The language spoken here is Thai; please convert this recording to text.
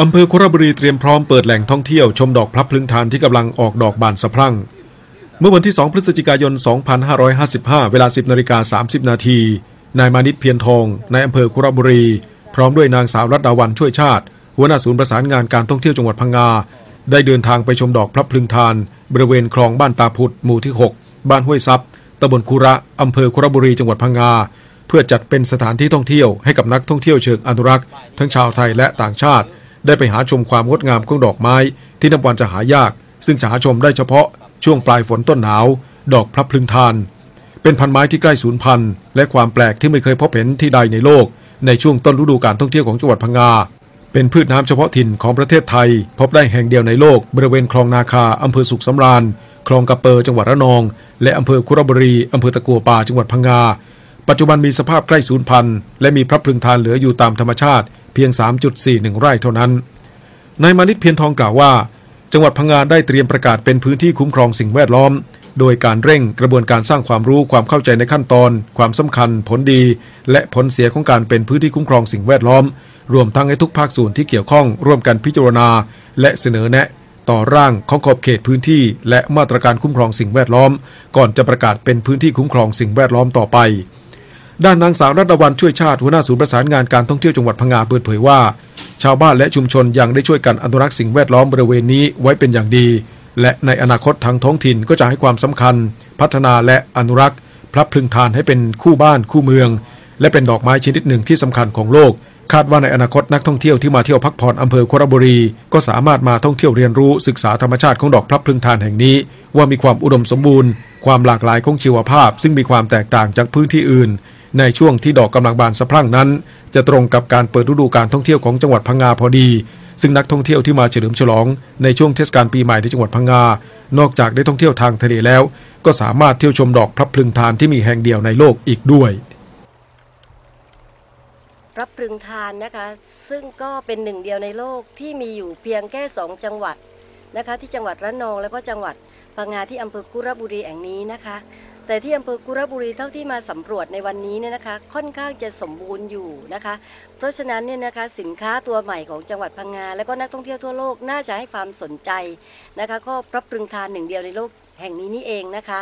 อำเภอคุระบุรีเตรียมพร้อมเปิดแหล่งท่องเที่ยวชมดอกพลับพลึงทานที่กำลังออกดอกบานสะพรั่ง เมื่อวันที่ 2 พฤศจิกายน 2555 เวลา 10นาฬิกา30 นาที นายมานิตเพียรทองนายอำเภอคุระบุรี พร้อมด้วยนางสาวรัตดาวันช่วยชาติ หัวหน้าศูนย์ประสานงานการท่องเที่ยวจังหวัดพังงา ได้เดินทางไปชมดอกพลับพลึงทาน บริเวณคลองบ้านตาพุดหมู่ที่ 6 บ้านห้วยซับตำบลคุระอำเภอคุระบุรีจังหวัดพังงาเพื่อจัดเป็นสถานที่ท่องเที่ยวให้กับนักท่องเที่ยวเชิงอนุรักษ์ ทั้งชาวไทยและต่างชาติ ได้ไปหาชมความงดงามของดอกไม้ ที่นับวันจะหายาก ซึ่งจะหาชมได้เฉพาะช่วงปลายฝนต้นหนาว ดอกพลับพลึงทาน เป็นพันไม้ที่ใกล้สูญพันธุ์และความแปลกที่ไม่เคยพบเห็นที่ใดในโลก ในช่วงต้นฤดูการท่องเที่ยวของจังหวัดพังงาเป็นพืชน้ำเฉพาะถิ่นของประเทศไทย พบได้แห่งเดียวในโลก บริเวณคลองนาคาอำเภอสุขสำราญ คลองกระเปอจังหวัดระนอง และอำเภอคุรบุรีอำเภอตะกัวป่าจังหวัดพังงาปัจจุบันมีสภาพใกล้สูญพันธุ์และมีพระพลึงทานเหลืออยู่ตามธรรมชาติ เพียง 3.41 ไร่เท่านั้น นายมานิตเพียรทองกล่าวว่า จังหวัดพังงาได้เตรียมประกาศเป็นพื้นที่คุ้มครองสิ่งแวดล้อม โดยการเร่งกระบวนการสร้างความรู้ความเข้าใจในขั้นตอน ความสำคัญ ผลดี และผลเสียของการเป็นพื้นที่คุ้มครองสิ่งแวดล้อม รวมทั้งให้ทุกภาคส่วนที่เกี่ยวข้องร่วมกันพิจารณา และเสนอแนะต่อร่างของขอบเขตพื้นที่ และมาตรการคุ้มครองสิ่งแวดล้อม ก่อนจะประกาศเป็นพื้นที่คุ้มครองสิ่งแวดล้อมต่อไป ด้านนางสาวรัตนวันช่วยชาติหัวหน้าศูนย์ประสานงานการท่องเที่ยวจังหวัดพังงาเปิดเผยว่า ชาวบ้านและชุมชนยังได้ช่วยกันอนุรักษ์สิ่งแวดล้อมบริเวณนี้ไว้เป็นอย่างดี และในอนาคตทางท้องถิ่นก็จะให้ความสำคัญ พัฒนาและอนุรักษ์ พลับพลึงทานให้เป็นคู่บ้านคู่เมือง และเป็นดอกไม้ชนิดหนึ่งที่สำคัญของโลก คาดว่าในอนาคตนักท่องเที่ยวที่มาเที่ยวพักผ่อนอำเภอโคราบุรี ก็สามารถมาท่องเที่ยวเรียนรู้ศึกษาธรรมชาติของดอกพลับพลึงทานแห่งนี้ ว่ามีความอุดมสมบูรณ์ ความหลากหลายของชีวภาพ ซึ่งมีความแตกต่างจากพื้นที่อื่น ในช่วงที่ดอกกำลังบานสะพรั่งนั้น จะตรงกับการเปิดฤดูการท่องเที่ยวของจังหวัดพังงาพอดี ซึ่งนักท่องเที่ยวที่มาเฉลิมฉลอง ในช่วงเทศกาลปีใหม่ในจังหวัดพังงา นอกจากได้ท่องเที่ยวทางทะเลแล้ว ก็สามารถเที่ยวชมดอกพลับพลึงทานที่มีแห่งเดียวในโลกอีกด้วยพระพรึงทานนะคะซึ่งก็เป็นหนึ่งเดียวในโลกที่มีอยู่เพียงแค่สองจังหวัดนะคะที่จังหวัดระนองแล้วก็จังหวัดพังงาที่อำเภอกุระบุรีแห่งนี้นะคะ แต่ที่อำเภอกุรบุรีเท่าที่มาสำรวจในวันนี้เนี่ยนะคะ ค่อนข้างจะสมบูรณ์อยู่นะคะ เพราะฉะนั้นเนี่ยนะคะสินค้าตัวใหม่ของจังหวัดพังงา และก็นักท่องเที่ยวทั่วโลกน่าจะให้ความสนใจนะคะ ก็พระปรึงทานหนึ่งเดียวในโลกแห่งนี้นี่เองนะคะ